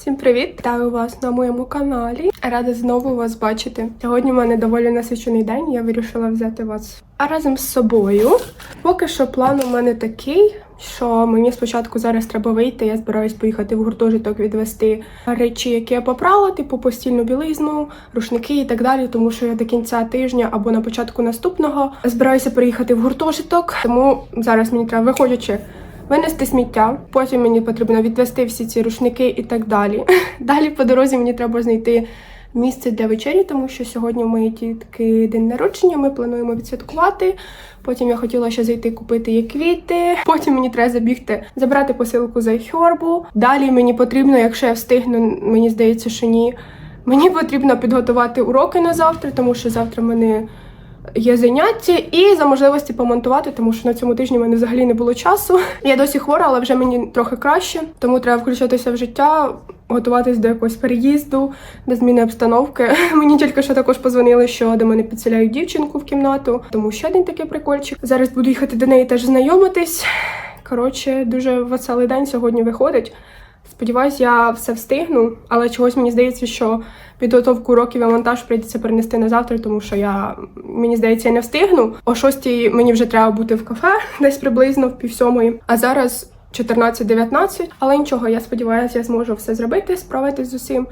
Всім привіт! Вітаю вас на моєму каналі. Рада знову вас бачити. Сьогодні в мене доволі насичений день. Я вирішила взяти вас разом з собою. Поки що план у мене такий, що мені спочатку зараз треба вийти. Я збираюсь поїхати в гуртожиток відвести речі, які я попрала, типу постільну білизну, рушники і так далі. Тому що я до кінця тижня або на початку наступного збираюся приїхати в гуртожиток. Тому зараз мені треба виходячи. Винести сміття, потім мені потрібно відвести всі ці рушники і так далі. Далі по дорозі мені треба знайти місце для вечері, тому що сьогодні у моєї тітки день народження. Ми плануємо відсвяткувати. Потім я хотіла ще зайти купити їй квіти. Потім мені треба забігти, забрати посилку за Хьорбу. Далі мені потрібно, якщо я встигну, мені здається, що ні. Мені потрібно підготувати уроки на завтра, тому що завтра в мене є заняття і за можливості помонтувати, тому що на цьому тижні в мене взагалі не було часу. Я досі хвора, але вже мені трохи краще, тому треба включатися в життя, готуватись до якогось переїзду, до зміни обстановки. Мені тільки що також позвонили, що до мене підселяють дівчинку в кімнату, тому ще один такий прикольчик. Зараз буду їхати до неї теж знайомитись. Коротше, дуже веселий день сьогодні виходить. Сподіваюсь, я все встигну, але чогось мені здається, що підготовку уроків і монтаж прийдеться перенести на завтра, тому що я мені здається, я не встигну. О шостій мені вже треба бути в кафе, десь приблизно в пів сьомої. А зараз 14-19. Але нічого, я сподіваюся, я зможу все зробити, справитись з усім.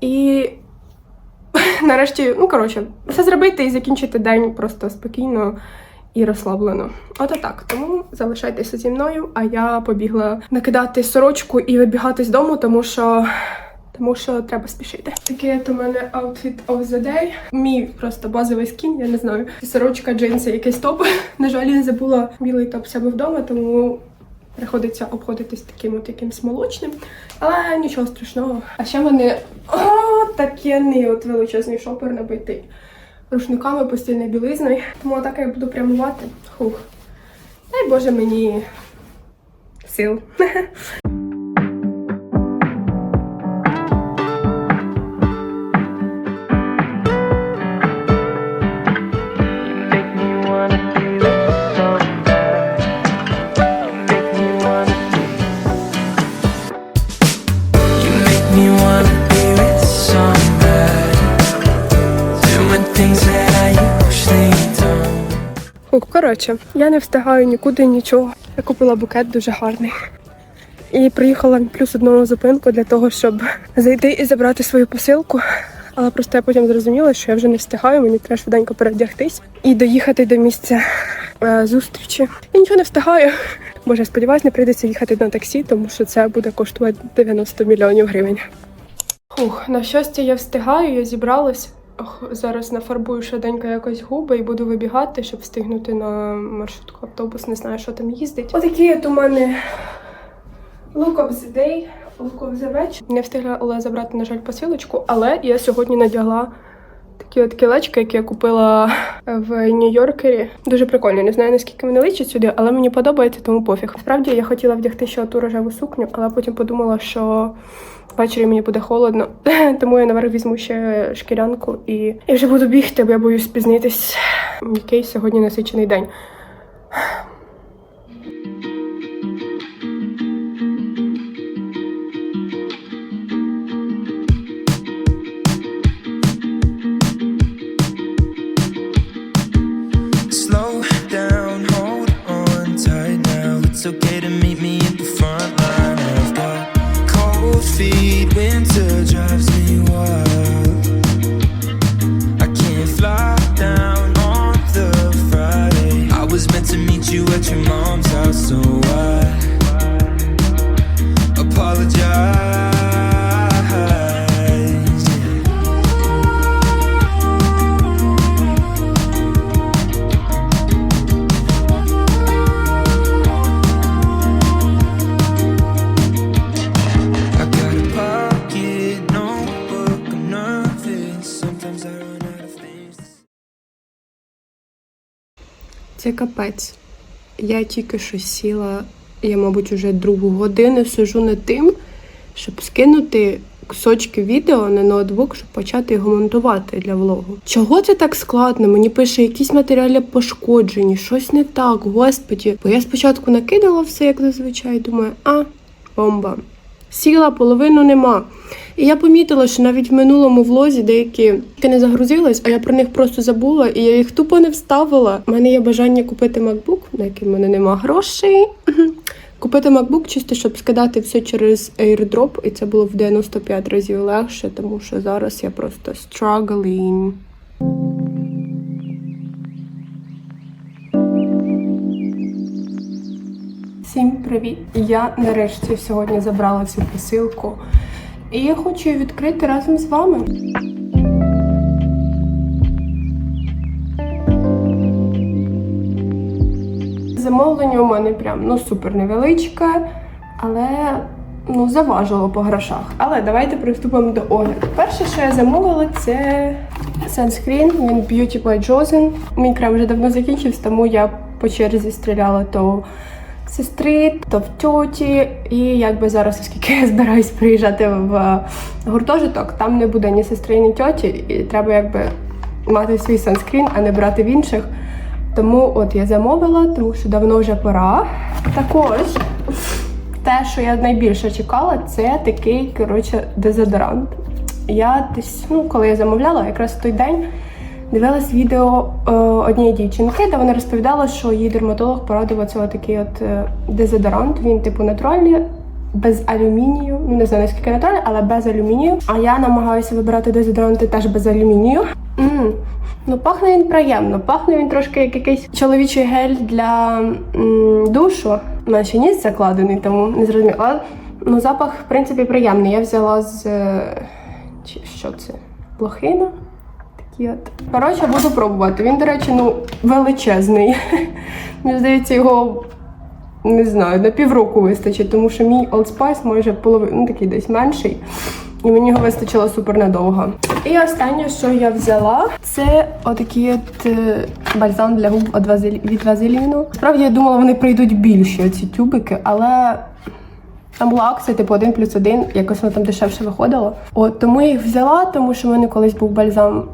І нарешті, ну коротше, все зробити і закінчити день просто спокійно і розслаблено. Ото так. Тому залишайтеся зі мною, а я побігла накидати сорочку і вибігати з дому, тому що. Тому що треба спішити. Такий от у мене outfit of the day. Мій просто базовий скін, я не знаю. Сорочка, джинси, якийсь топ. На жаль, я забула білий топ себе вдома, тому приходиться обходитись таким от якимсь молочним. Але нічого страшного. А ще мене о, такий от величезний шопер набитий рушниками, постільною білизною. Тому так я буду прямувати. Хух. Дай Боже мені сил. коротше, я не встигаю нікуди нічого. Я купила букет дуже гарний. І приїхала плюс одну зупинку для того, щоб зайти і забрати свою посилку. Але просто я потім зрозуміла, що я вже не встигаю, мені треба швиденько перевдягтись і доїхати до місця е, зустрічі. Я нічого не встигаю. Боже, сподіваюсь, не прийдеться їхати на таксі, тому що це буде коштувати 90 мільйонів гривень. Фух, на щастя, я встигаю, я зібралась. Зараз нафарбую швиденько якось губи і буду вибігати, щоб встигнути на маршрутку автобус. Не знаю, що там їздить. Отакий от у мене look of the day, look of the вечір. Не встигла забрати, на жаль, посилочку, але я сьогодні надягла такі от кілечки, які я купила в Нью-Йоркері. Дуже прикольно. Не знаю, наскільки вони личать сюди, але мені подобається, тому пофіг. Справді я хотіла вдягти ще ту рожеву сукню, але потім подумала, що ввечері мені буде холодно, тому я наверх візьму ще шкірянку і, і вже буду бігти, бо я боюсь спізнитись. Який сьогодні насичений день. see. Це капець. Я тільки що сіла, я, мабуть, уже другу годину сижу над тим, щоб скинути кусочки відео на ноутбук, щоб почати його монтувати для влогу. Чого це так складно? Мені пише, якісь матеріали пошкоджені, щось не так, господі. Бо я спочатку накидала все, як зазвичай, думаю, а, бомба. Сіла, половину нема. І я помітила, що навіть в минулому влозі деякі не загрузились, а я про них просто забула, і я їх тупо не вставила. У мене є бажання купити MacBook, на який в мене нема грошей. Купити MacBook чисто, щоб скидати все через AirDrop, і це було в 95 разів легше, тому що зараз я просто struggling. Всім привіт! Я нарешті сьогодні забрала цю посилку. І я хочу її відкрити разом з вами. Замовлення у мене прям ну супер невеличке, але ну заважило по грошах. Але давайте приступимо до огляду. Перше, що я замовила, це санскрін. Він Beauty by Josen. Мій крем вже давно закінчився, тому я по черзі стріляла то сестри, то в тьоті. І якби зараз, оскільки я збираюсь приїжджати в гуртожиток, там не буде ні сестри, ні тьоті, і треба якби мати свій санскрін, а не брати в інших. Тому от я замовила, тому що давно вже пора. Також те, що я найбільше чекала, це такий коротше дезодорант. Я десь, ну, коли я замовляла, якраз в той день дивилась відео е, однієї дівчинки, де вона розповідала, що їй дерматолог порадив оце такий от е, дезодорант. Він типу натуральний, без алюмінію. Ну не знаю наскільки натуральний, але без алюмінію. А я намагаюся вибирати дезодоранти теж без алюмінію. м Ну, пахне він приємно. Пахне він трошки як якийсь чоловічий гель для м, душу. У ще ніс закладений, тому не зрозуміло. Але ну, запах, в принципі, приємний. Я взяла з. е, Чи, що це? Лохина? Такі от. Коротше, буду пробувати. Він, до речі, ну, величезний. Мені здається, його. Не знаю, на півроку вистачить, тому що мій Old Spice майже половину, ну такий десь менший. І мені його вистачило супер надовго. І останнє, що я взяла, це отакий от е, бальзам для губ від Вазеліну. Справді я думала, вони прийдуть більші оці тюбики, але там була акція, типу один плюс один, якось воно там дешевше виходило. От тому я їх взяла, тому що в мене колись був бальзам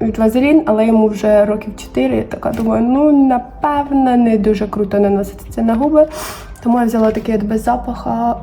від Вазелін, але йому вже років 4. Я така думаю, ну напевно, не дуже круто наносити це на губи. Тому я взяла такий от без запаха.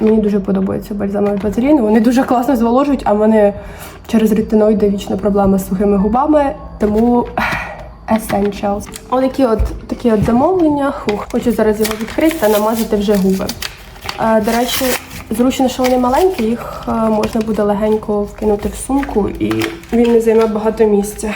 Мені дуже подобаються бальзами від Вазеліну. Вони дуже класно зволожують, а в мене через ретиноїди вічно проблема з сухими губами, тому Essentials. Отакі от такі от замовлення. Хух, хочу зараз його відкрити та намазати вже губи. А, до речі, зручно, що вони маленькі, їх е, можна буде легенько вкинути в сумку і він не займе багато місця.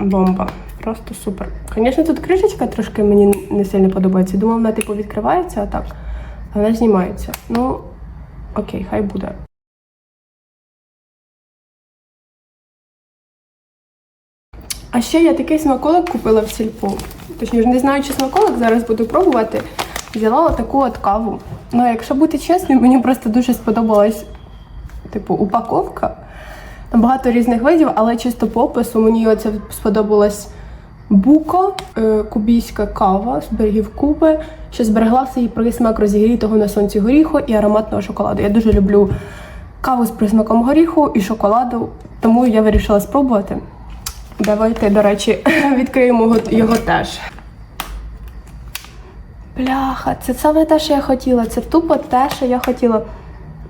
Бомба. Просто супер. Звісно, тут кришечка трошки мені не сильно подобається. Думав, вона типу відкривається, а так. Вона знімається. Ну, окей, хай буде. А ще я такий смаколик купила в сільпо. Точніше, не знаю, чи смаколик, зараз буду пробувати. Взяла отаку от каву. Ну, якщо бути чесною, мені просто дуже сподобалась типу упаковка. Там багато різних видів, але чисто по опису мені оце сподобалось буко, е, кубійська кава з берегів Куби, що зберегла свій присмак розігрітого на сонці горіху і ароматного шоколаду. Я дуже люблю каву з присмаком горіху і шоколаду, тому я вирішила спробувати. Давайте, до речі, відкриємо його, теж. Бляха, це саме те, що я хотіла. Це тупо те, що я хотіла.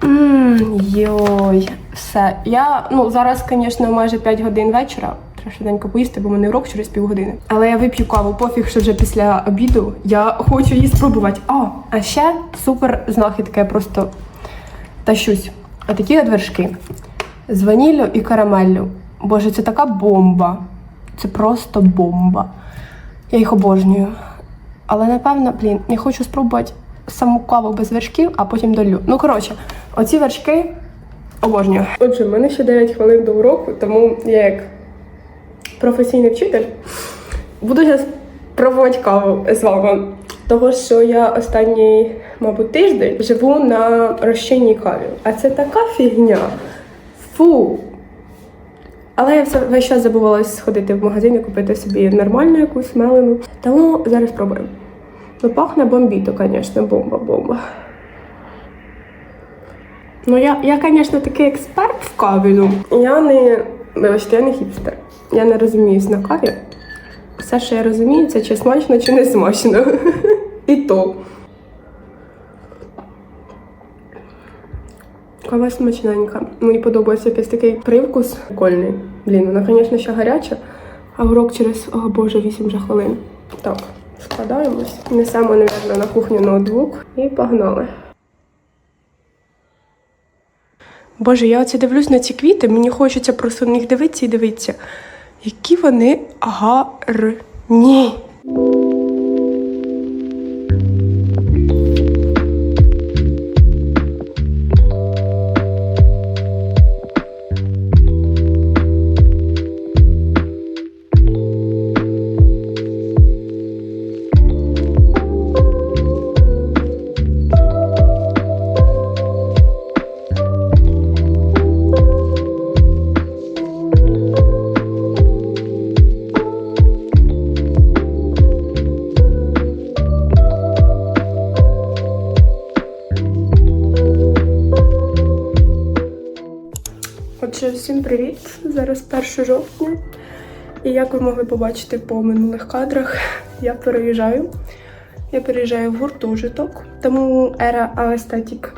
Ммм, йой, все. Я, ну, зараз, звісно, майже 5 годин вечора. Треба швиденько поїсти, бо мене урок через півгодини. Але я вип'ю каву, пофіг, що вже після обіду. Я хочу її спробувати. О, а ще супер знахідка, я просто тащусь. Отакі от вершки. З ваніллю і карамеллю. Боже, це така бомба. Це просто бомба. Я їх обожнюю. Але напевно, блін, я хочу спробувати саму каву без вершків, а потім долю. Ну, коротше, оці вершки обожнюю. Отже, в мене ще 9 хвилин до уроку, тому я як професійний вчитель буду зараз пробувати каву з вами. Того, що я останній, мабуть, тиждень живу на розчинній каві. А це така фігня. Фу. Але я все весь час забувалась сходити в магазин і купити собі нормальну якусь мелену. Тому зараз спробуємо. Ну, пахне бомбіто, звісно, бомба-бомба. Ну, я, я, звісно, такий експерт в каві. Ну. Я не. Вибачте, я не хіпстер. Я не розуміюсь на каві. Все, що я розумію, це чи смачно, чи не смачно. І то. Кава смачненька. Мені подобається якийсь такий привкус прикольний. Блін, вона, звісно, ще гаряча, а урок через, о боже, 8 вже хвилин. Так, складаємось. Несемо, мабуть, на кухню ноутбук і погнали. Боже, я оце дивлюсь на ці квіти, мені хочеться просто на них дивитися і дивитися. Які вони гарні. Отже, всім привіт! Зараз 1 жовтня. І як ви могли побачити по минулих кадрах, я переїжджаю. Я переїжджаю в гуртожиток, тому ера Aesthetic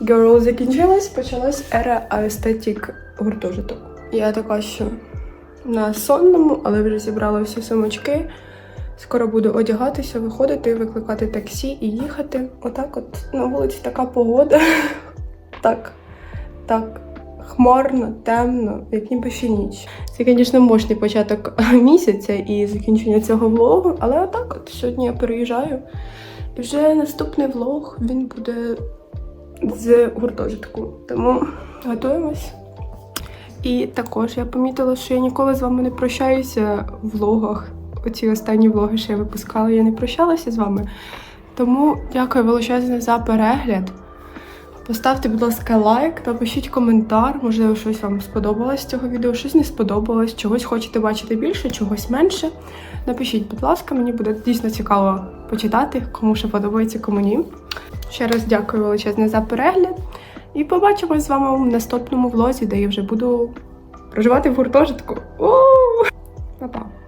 Girl закінчилась, почалась ера Aesthetic гуртожиток. Я така, що на сонному, але вже зібрала всі сумочки. Скоро буду одягатися, виходити, викликати таксі і їхати. Отак, от на вулиці така погода. Так, так хмарно, темно, як ніби ще ніч. Це, звісно, мощний початок місяця і закінчення цього влогу, але отак от сьогодні я переїжджаю. І вже наступний влог він буде з гуртожитку. Тому готуємось. І також я помітила, що я ніколи з вами не прощаюся в влогах. Оці останні влоги, що я випускала, я не прощалася з вами. Тому дякую величезне за перегляд. Поставте, будь ласка, лайк, напишіть коментар. Можливо, щось вам сподобалось з цього відео, щось не сподобалось, чогось хочете бачити більше, чогось менше. Напишіть, будь ласка, мені буде дійсно цікаво почитати, кому що подобається, кому ні. Ще раз дякую величезне за перегляд. І побачимось з вами в наступному влозі, де я вже буду проживати в гуртожитку. Па-па!